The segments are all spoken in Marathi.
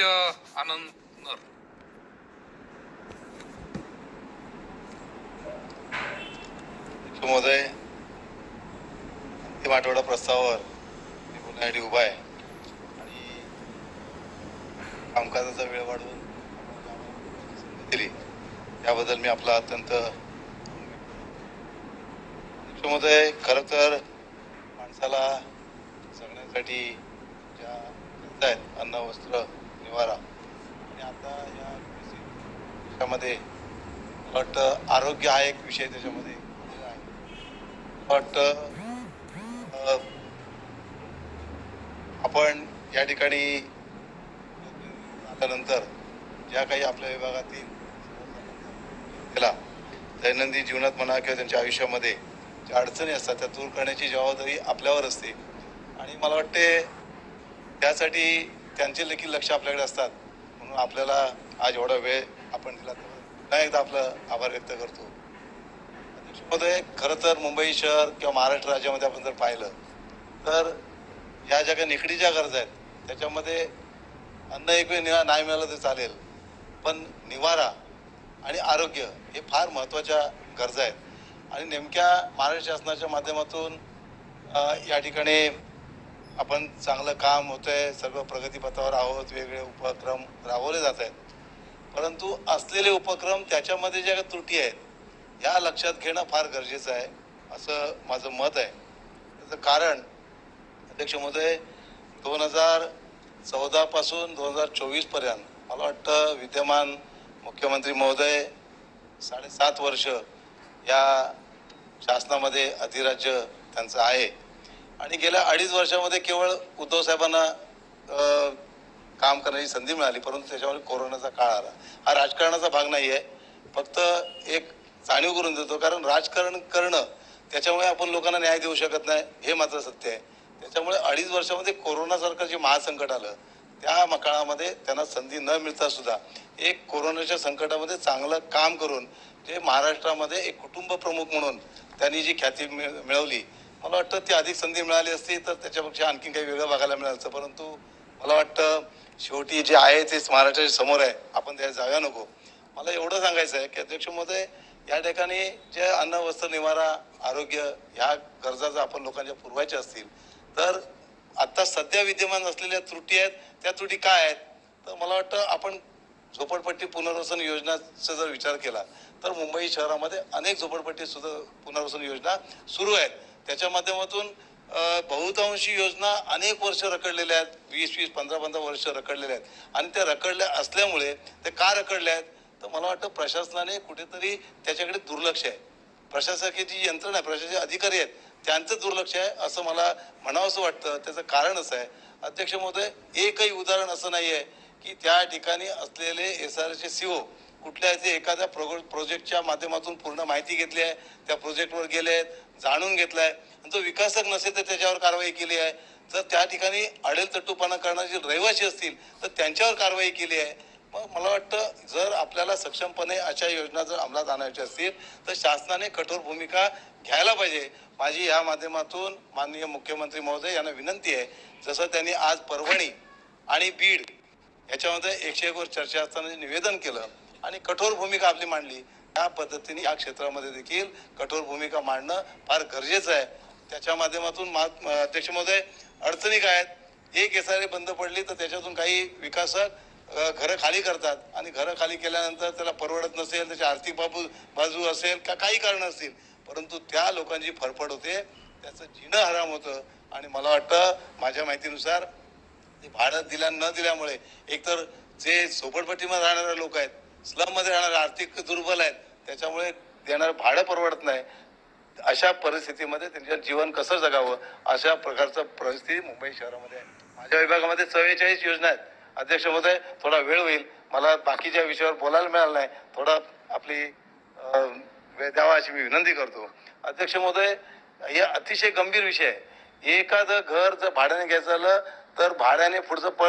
आनंद नर महोदय अंतिम आठवडा प्रस्तावावर मी बोलण्यासाठी उभा आहे आणि कामकाजाचा वेळ वाढवून दिली त्याबद्दल मी आपला अत्यंत महोदय खरं तर माणसाला जगण्यासाठी ज्या आहेत अन्न वस्त्र निवारा. आणि आता या देशामध्ये बट आरोग्य हा एक विषय त्याच्यामध्ये बट आहे आपण या ठिकाणी आल्यानंतर ज्या काही आपल्या विभागातील केला दैनंदिन जीवनात म्हणा किंवा त्यांच्या आयुष्यामध्ये ज्या अडचणी असतात त्या दूर करण्याची जबाबदारी आपल्यावर असते. आणि मला वाटते त्यासाठी त्यांचे देखील लक्ष आपल्याकडे असतात. म्हणून आपल्याला आज एवढा वेळ आपण दिला पुन्हा एकदा आपलं आभार व्यक्त करतो. अध्यक्ष खरं तर मुंबई शहर किंवा महाराष्ट्र राज्यामध्ये आपण जर पाहिलं तर ह्या ज्या काही निकडीच्या गरजा आहेत त्याच्यामध्ये अन्न एक वेळ निवा नाही मिळालं तर चालेल. पण निवारा आणि आरोग्य हे फार महत्त्वाच्या गरजा आहेत. आणि नेमक्या महाराष्ट्र शासनाच्या माध्यमातून या ठिकाणी आपण चांगलं काम होतंय सर्व प्रगतीपथावर आहोत वेगवेगळे उपक्रम राबवले जात आहेत. परंतु असलेले उपक्रम त्याच्यामध्ये ज्या काही त्रुटी आहेत या लक्षात घेणं फार गरजेचं आहे असं माझं मत आहे. त्याचं कारण अध्यक्ष महोदय दोन हजार चौदापासून दोन हजार चोवीसपर्यंत मला वाटतं विद्यमान मुख्यमंत्री महोदय साडेसात वर्ष या शासनामध्ये अधिराज्य त्यांचं आहे. आणि गेल्या अडीच वर्षामध्ये केवळ उद्धव साहेबांना काम करण्याची संधी मिळाली परंतु त्याच्यामध्ये कोरोनाचा काळ आला. हा राजकारणाचा भाग नाही आहे. फक्त एक जाणीव करून देतो कारण राजकारण करणं त्याच्यामुळे आपण लोकांना न्याय देऊ शकत नाही हे मात्र सत्य आहे. त्याच्यामुळे अडीच वर्षामध्ये कोरोनासारखं जे महासंकट आलं त्या म- काळामध्ये त्यांना संधी न मिळता सुद्धा एक कोरोनाच्या संकटामध्ये चांगलं काम करून जे महाराष्ट्रामध्ये एक कुटुंब प्रमुख म्हणून त्यांनी जी ख्याती मिळ- मिळवली मला वाटतं ती अधिक संधी मिळाली असती तर त्याच्यापेक्षा आणखीन काही वेगळं बघायला मिळालं असतं. परंतु मला वाटतं शेवटी जे आहे तेच महाराष्ट्राच्या समोर आहे. आपण त्या जाव्या नको. मला एवढं सांगायचं आहे की अध्यक्ष महोदय या ठिकाणी जे अन्न वस्त्र निवारा आरोग्य ह्या गरजा जर आपण लोकांच्या पुरवायच्या असतील तर आता सध्या विद्यमान असलेल्या त्रुटी आहेत त्या त्रुटी काय आहेत? तर मला वाटतं आपण झोपडपट्टी पुनर्वसन योजनाचा जर विचार केला तर मुंबई शहरामध्ये अनेक झोपडपट्टी सुद्धा पुनर्वसन योजना सुरू आहेत. त्याच्या माध्यमातून बहुतांशी योजना अनेक वर्ष रखडलेल्या आहेत. वीस वीस पंधरा पंधरा वर्ष रखडलेल्या आहेत. आणि त्या रखडल्या असल्यामुळे ते का रखडल्या आहेत? तर मला वाटतं प्रशासनाने कुठेतरी त्याच्याकडे दुर्लक्ष आहे. प्रशासकीय जी यंत्रणा आहे प्रशासकीय अधिकारी आहेत त्यांचं दुर्लक्ष आहे असं मला म्हणावंसं वाटतं. त्याचं कारण असं आहे. अध्यक्ष महोदय एकही उदाहरण असं नाही आहे की त्या ठिकाणी असलेले एस आर चे सीओ कुठल्या ते एखाद्या प्रोजेक्टच्या माध्यमातून पूर्ण माहिती घेतली आहे त्या प्रोजेक्टवर गेले आहेत जाणून घेतलाय. आणि तो विकासक नसेल तर त्याच्यावर कारवाई केली आहे. जर त्या ठिकाणी अडेल तट्टूपणा करणारे जे रहिवासी असतील तर त्यांच्यावर कारवाई केली आहे. मग मला वाटतं जर आपल्याला सक्षमपणे अशा योजना जर अंमलात आणायच्या असतील तर शासनाने कठोर भूमिका घ्यायला पाहिजे. माझी या माध्यमातून माननीय मुख्यमंत्री महोदय यांना विनंती आहे जसं त्यांनी आज परभणी आणि बीड याच्यामध्ये एकशे एक वर चर्चा असताना निवेदन केलं आणि कठोर भूमिका आपली मांडली या पद्धतीने या क्षेत्रामध्ये देखील कठोर भूमिका मांडणं फार गरजेचं आहे. त्याच्या माध्यमातून मा- अध्यक्ष महोदय अडचणी काय आहेत? एक एस बंद पडली तर त्याच्यातून काही विकासक घरं खाली करतात आणि घरं खाली केल्यानंतर त्याला परवडत नसेल त्याची आर्थिक बाबू बाजू असेल का काही कारण असतील. परंतु त्या लोकांची फरफड होते त्याचं जिणं हराम होतं आणि मला वाटतं माझ्या माहितीनुसार ते भाडं दिल्या न दिल्यामुळे एकतर जे झोपडपट्टीमध्ये राहणारे लोक आहेत स्लममध्ये राहणारे आर्थिक दुर्बल आहेत त्याच्यामुळे देणारं भाडं परवडत नाही. अशा परिस्थितीमध्ये त्यांच्या जीवन कसं जगावं? अशा प्रकारचं परिस्थिती मुंबई शहरामध्ये आहे. माझ्या विभागामध्ये चव्वेचाळीस योजना आहेत. अध्यक्ष महोदय थोडा वेळ होईल. मला बाकीच्या विषयावर बोलायला मिळालं नाही थोडा आपली वेळ द्यावा अशी मी विनंती करतो. अध्यक्ष महोदय हे अतिशय गंभीर विषय आहे. एखादं घर जर भाड्याने घ्यायचं झालं तर भाड्याने पुढचं प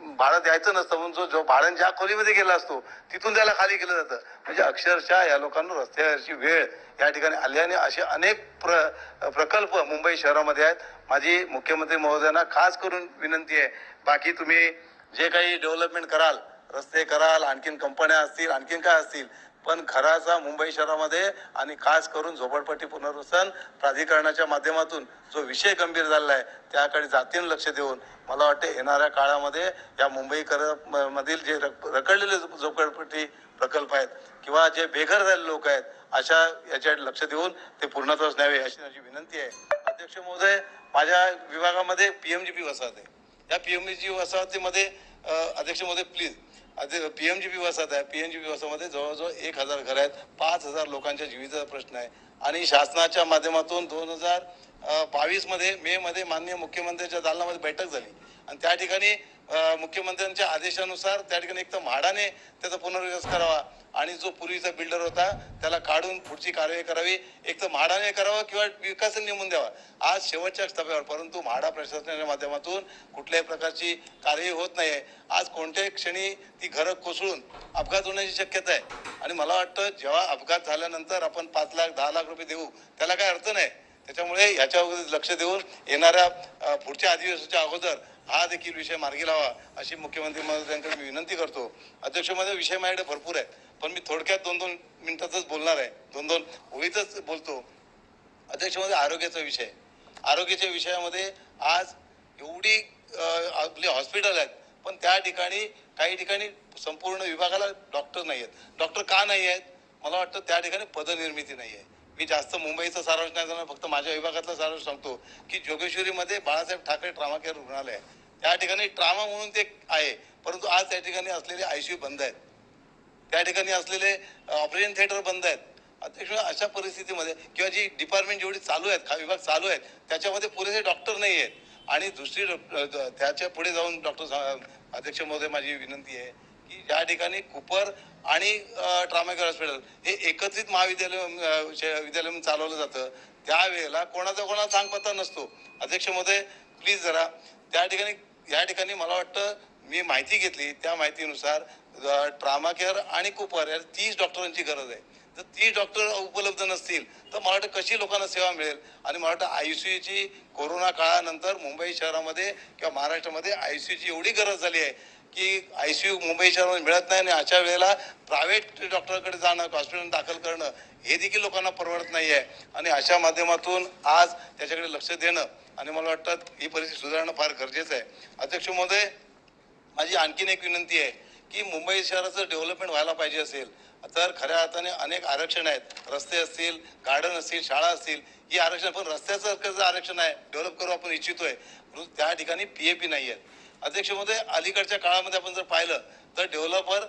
भाडं द्यायचं नसतं म्हणून जो जो भाड्याने ज्या खोलीमध्ये गेला असतो तिथून त्याला खाली केलं जातं. म्हणजे अक्षरशः या लोकांना रस्त्यावरची वेळ या ठिकाणी आल्याने असे अनेक प्र प्रकल्प मुंबई शहरामध्ये आहेत. माझी मुख्यमंत्री महोदयांना खास करून विनंती आहे. बाकी तुम्ही जे काही डेव्हलपमेंट कराल रस्ते कराल आणखीन कंपन्या असतील आणखीन काय असतील पण घराचा मुंबई शहरामध्ये आणि खास करून झोपडपट्टी पुनर्वसन प्राधिकरणाच्या माध्यमातून जो विषय गंभीर झालेला आहे त्याकडे जातीनं लक्ष देऊन मला वाटते येणाऱ्या काळामध्ये या मुंबईकर म- मधील जे रक- रखडलेले झोपडपट्टी प्रकल्प आहेत किंवा जे बेघर झालेले लोक आहेत अशा याच्याकडे लक्ष देऊन ते पूर्णत्वास न्यावे अशी माझी विनंती आहे. अध्यक्ष महोदय माझ्या विभागामध्ये पी एम जी वसाहत आहे. या पी एम जी वसाहतीमध्ये अध्यक्ष महोदय please. P M G P वसाहत आहे. पी एम जी पी वसाहतमध्ये जवळजवळ एक हजार घर आहेत. पाच हजार लोकांच्या जीविताचा प्रश्न आहे. आणि शासनाच्या माध्यमातून दोन हजार बावीसमध्ये मेमध्ये मे मध्ये माननीय मुख्यमंत्र्यांच्या दालनामध्ये बैठक झाली. आणि त्या ठिकाणी मुख्यमंत्र्यांच्या आदेशानुसार त्या ठिकाणी एक तर म्हाडाने त्याचा पुनर्विकास करावा आणि जो पूर्वीचा बिल्डर होता त्याला काढून पुढची कारवाई करावी. एक तर म्हाडाने करावं किंवा विकास नेमून द्यावा. आज शेवटच्या टप्प्यावर परंतु म्हाडा प्रशासनाच्या माध्यमातून कुठल्याही प्रकारची कार्यवाही होत नाही आहे आज कोणत्याही क्षणी ती घरं कोसळून अपघात होण्याची शक्यता आहे. आणि मला वाटतं जेव्हा अपघात झाल्यानंतर आपण पाच लाख दहा लाख रुपये देऊ त्याला काय अर्थ नाही. त्याच्यामुळे ह्याच्या अगोदर लक्ष देऊन येणाऱ्या पुढच्या अधिवेशनाच्या अगोदर हा देखील विषय मार्गी लावा अशी मुख्यमंत्री महोदयांकडे मी विनंती करतो. अध्यक्ष महोदय विषय माझ्याकडे भरपूर आहेत पण मी थोडक्यात दोन दोन मिनिटातच बोलणार आहे. दोन दोन ओळीतच बोलतो. अध्यक्ष महोदय आरोग्याचा विषय. आरोग्याच्या विषयामध्ये आज एवढी आपली हॉस्पिटल आहेत पण त्या ठिकाणी काही ठिकाणी संपूर्ण विभागाला डॉक्टर नाही आहेत. डॉक्टर का नाही आहेत? मला वाटतं त्या ठिकाणी पदनिर्मिती नाही आहे. मी जास्त मुंबईचा सारांश नाही जाणार फक्त माझ्या विभागातला सारांश सांगतो की जोगेश्वरीमध्ये बाळासाहेब ठाकरे ट्रामा केअर रुग्णालय आहे. त्या ठिकाणी ट्रामा म्हणून ते आहे. परंतु आज त्या ठिकाणी असलेले आयसीयू बंद आहेत. त्या ठिकाणी असलेले ऑपरेशन थिएटर बंद आहेत. अध्यक्ष अशा परिस्थितीमध्ये किंवा जी डिपार्टमेंट जेवढी चालू आहेत विभाग चालू आहेत त्याच्यामध्ये पुरेसे डॉक्टर नाही आहेत. आणि दुसरी त्याच्या पुढे जाऊन डॉक्टर अध्यक्ष महोदय माझी विनंती आहे की ज्या ठिकाणी कुपर आणि ट्रामाकेअर हॉस्पिटल हे एकत्रित महाविद्यालय विद्यालय म्हणून चालवलं जातं त्यावेळेला कोणाचा कोणाचा सांगपत्ता नसतो. अध्यक्ष महोदय प्लीज जरा त्या ठिकाणी या ठिकाणी मला वाटतं मी माहिती घेतली. त्या माहितीनुसार ट्रामा केअर आणि कुपर या तीस डॉक्टरांची गरज आहे. जर तीस डॉक्टर उपलब्ध नसतील तर मला वाटतं कशी लोकांना सेवा मिळेल? आणि मला वाटतं आय सी यूची कोरोना काळानंतर मुंबई शहरामध्ये किंवा महाराष्ट्रामध्ये आय सी यूची एवढी गरज झाली आहे की आय सी यू मुंबई शहरामध्ये मिळत नाही आणि अशा वेळेला प्रायव्हेट डॉक्टरकडे जाणं हॉस्पिटल दाखल करणं हे देखील लोकांना परवडत नाही आहे आणि अशा माध्यमातून आज त्याच्याकडे लक्ष देणं आणि मला वाटतं ही परिस्थिती सुधारणं फार गरजेचं आहे. अध्यक्ष महोदय माझी आणखीन एक विनंती आहे की मुंबई शहराचं डेव्हलपमेंट व्हायला पाहिजे असेल तर खऱ्या अर्थाने अनेक आरक्षण आहेत. रस्ते असतील गार्डन असतील शाळा असतील ही आरक्षण पण रस्त्याचं जर आरक्षण आहे. डेव्हलप करू आपण इच्छितोय. परंतु त्या ठिकाणी पी ए पी नाही आहेत. अध्यक्ष महोदय अलीकडच्या काळामध्ये आपण जर पाहिलं तर डेव्हलपर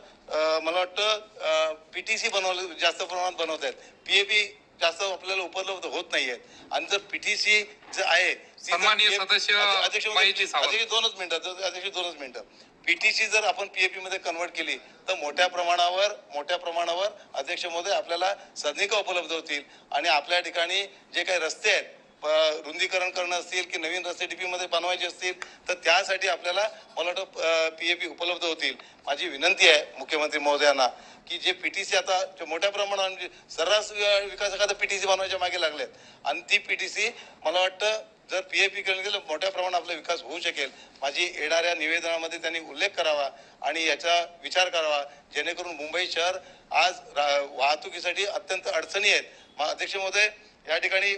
मला वाटतं पी टी सी बनवलं जास्त प्रमाणात बनवत आहेत पी जास्त आपल्याला उपलब्ध होत नाही आहेत आणि जर पीटीसी जे आहे सन्माननीय सदस्य अध्यक्ष माहिती दोनच मिनिटं अध्यक्ष दोनच मिनिटं. पीटीसी जर आपण पीएपी मध्ये कन्वर्ट केली तर मोठ्या प्रमाणावर मोठ्या प्रमाणावर अध्यक्ष महोदय आपल्याला सदनिका उपलब्ध होतील. आणि आपल्या ठिकाणी जे काही रस्ते आहेत रुंदीकरण करणं असतील की नवीन रस्ते डीपी मध्ये बनवायचे असतील तर त्यासाठी आपल्याला मला वाटतं पीएपी उपलब्ध होतील. माझी विनंती आहे मुख्यमंत्री महोदयांना की जे पीटीसी आता मोठ्या प्रमाणात म्हणजे सर्रास वि- विकासकाचा पीटीसी बनवायच्या मागे लागलेत. आणि ती पीटीसी मला वाटतं जर पी ए पी केलं गेलं मोठ्या प्रमाणात आपला विकास होऊ शकेल. माझी येणाऱ्या निवेदनामध्ये त्यांनी उल्लेख करावा आणि याचा विचार करावा जेणेकरून मुंबई शहर आज रा- वाहतुकीसाठी अत्यंत अडचणी आहेत. अध्यक्ष महोदय या ठिकाणी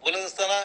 बोलत असताना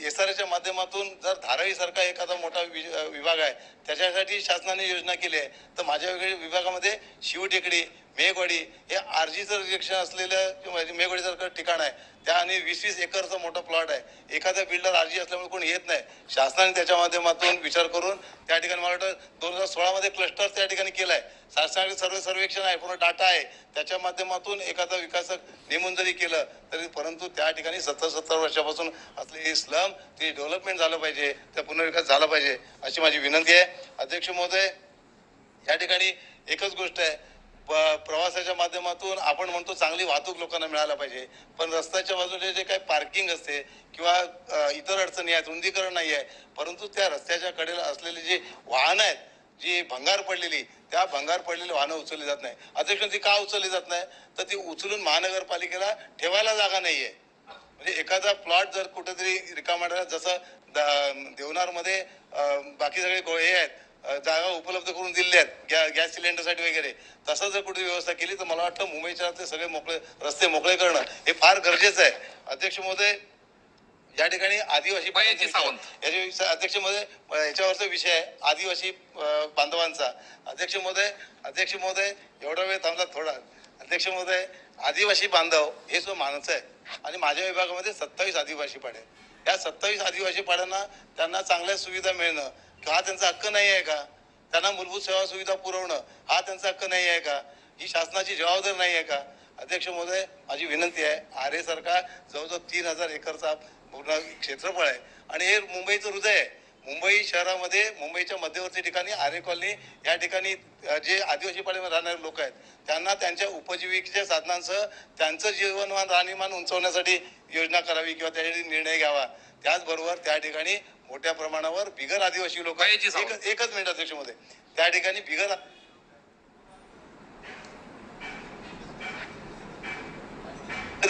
एस आर एच्या माध्यमातून जर धारावीसारखा एखादा मोठा वि- विभाग आहे त्याच्यासाठी शासनाने योजना केली आहे तर माझ्या विभागामध्ये शिवटेकडी मेघवाडी हे आरजीचं रिजेक्शन असलेलं किंवा ठिकाण आहे. त्या आणि वीस वीस एकरचा मोठा प्लॉट आहे. एखादा बिल्डर आरजी असल्यामुळे कोणी येत नाही. शासनाने त्याच्या माध्यमातून विचार करून त्या ठिकाणी मला वाटतं दोन हजार सोळामध्ये क्लस्टर त्या ठिकाणी केलं आहे शासनाकडे सर्व सर्वेक्षण आहे पूर्ण डाटा आहे. त्याच्या माध्यमातून एखादा विकासक नेमून जरी केलं तरी परंतु त्या ठिकाणी सत्तर सत्तर वर्षापासून असलेली स्लम ते डेव्हलपमेंट झालं पाहिजे त्या पुनर्विकास झाला पाहिजे अशी माझी विनंती आहे. अध्यक्ष महोदय या ठिकाणी एकच गोष्ट आहे. प- प्रवासाच्या माध्यमातून आपण म्हणतो चांगली वाहतूक लोकांना मिळायला पाहिजे. पण रस्त्याच्या बाजूने जे काही पार्किंग असते किंवा इतर अडचणी आहेत रुंदीकरण नाही आहे परंतु त्या रस्त्याच्या कडेला असलेली जी वाहनं आहेत जी भंगार पडलेली त्या भंगार पडलेली वाहनं उचलली जात नाही. अध्यक्ष ती का उचलली जात नाही? तर ती उचलून महानगरपालिकेला ठेवायला जागा नाही आहे म्हणजे एखादा प्लॉट जर कुठेतरी रिकामा जसं देवनारमध्ये बाकी सगळे हे आहेत जागा उपलब्ध करून दिलेल्या आहेत गॅ गॅस सिलेंडरसाठी वगैरे तसं जर कुठे व्यवस्था केली तर मला वाटतं मुंबईच्या ते सगळे मोकळे रस्ते मोकळे करणं हे फार गरजेचं आहे. अध्यक्ष महोदय या ठिकाणी आदिवासी. याच्या अध्यक्ष महोदय याच्यावरचा विषय आहे आदिवासी बांधवांचा. अध्यक्ष महोदय अध्यक्ष महोदय एवढा वेळ थांबला थोडा. अध्यक्ष महोदय आदिवासी बांधव हे जो माणसं आहे आणि माझ्या विभागामध्ये सत्तावीस आदिवासी पाडे या सत्तावीस आदिवासी पाड्यांना त्यांना चांगल्या सुविधा मिळणं हा त्यांचा हक्क नाही आहे का? त्यांना मूलभूत सेवा सुविधा पुरवणं हा त्यांचा हक्क नाही आहे का? ही शासनाची जबाबदारी नाही आहे का? अध्यक्ष महोदय माझी विनंती आहे आरे सरकार जवळजवळ तीन हजार एकरचा पूर्ण क्षेत्रफळ आहे. आणि हे मुंबईचं हृदय आहे. मुंबई शहरामध्ये मुंबईच्या मध्यवर्ती ठिकाणी आरे कॉलनी या ठिकाणी जे आदिवासी पाड्यामध्ये राहणारे लोक आहेत त्यांना त्यांच्या उपजीविकेच्या साधनांसह त्यांचं जीवनमान राहणीमान उंचवण्यासाठी योजना करावी किंवा त्यासाठी निर्णय घ्यावा. त्याचबरोबर त्या ठिकाणी मोठ्या प्रमाणावर बिगर आदिवासी लोक. एकच मिनिट अध्यक्षमध्ये त्या ठिकाणी बिगर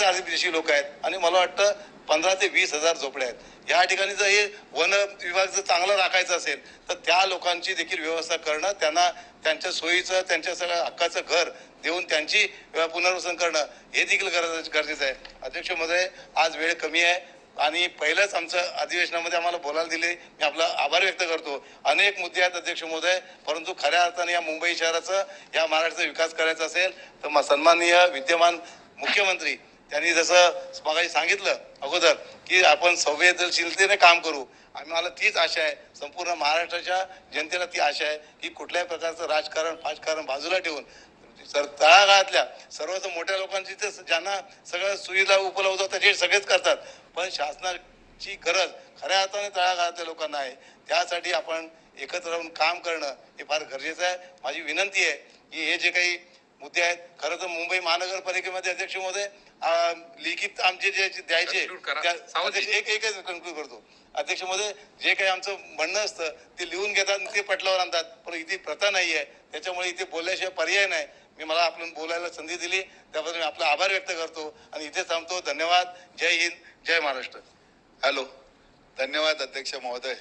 आदिवासी लोक आहेत आणि मला वाटतं पंधरा ते वीस हजार झोपड्या आहेत. या ठिकाणी जर हे वन विभाग जर चांगलं राखायचं असेल तर त्या लोकांची देखील व्यवस्था करणं त्यांना त्यांच्या सोयीचं त्यांच्या सगळ्या हक्काचं घर देऊन त्यांची पुनर्वसन करणं हे देखील गरज गरजेचं आहे. अध्यक्ष महोदय आज वेळ कमी आहे आणि पहिलंच आमचं अधिवेशनामध्ये आम्हाला बोलायला दिले. मी आपला आभार व्यक्त करतो. अनेक मुद्दे आहेत अध्यक्ष महोदय परंतु खऱ्या अर्थाने या मुंबई शहराचं या महाराष्ट्राचा विकास करायचा असेल तर म- सन्माननीय विद्यमान मुख्यमंत्री त्यांनी जसं मगाशी सांगितलं अगोदर की आपण संवेदनशीलतेने काम करू. आणि मला तीच आशा आहे. संपूर्ण महाराष्ट्राच्या जनतेला ती आशा आहे की कुठल्याही प्रकारचं राजकारण फाजकारण बाजूला ठेवून सर तळागाळातल्या सर्वच मोठ्या लोकांची ते ज्यांना सगळ्या सुविधा उपलब्ध होतात ते सगळेच करतात. पण शासनाची गरज खऱ्या अर्थाने तळागाळातल्या लोकांना आहे. त्यासाठी आपण एकत्र राहून काम करणं हे फार गरजेचं आहे. माझी विनंती आहे की हे जे काही मुद्दे आहेत खरं तर मुंबई महानगरपालिकेमध्ये अध्यक्ष महोदय लिखित आमचे जे द्यायचे एक एकच कन्क्लूड करतो. अध्यक्ष महोदय जे काही आमचं म्हणणं असतं ते लिहून घेतात ते पटलावर आणतात. पण इथे प्रथा नाही आहे त्याच्यामुळे इथे बोलल्याशिवाय पर्याय नाही. मी मला आपण बोलायला संधी दिली. त्याबद्दल मी आपला आभार व्यक्त करतो. आणि इथे थांबतो. धन्यवाद. जय हिंद. जय महाराष्ट्र. हॅलो. धन्यवाद अध्यक्ष महोदय.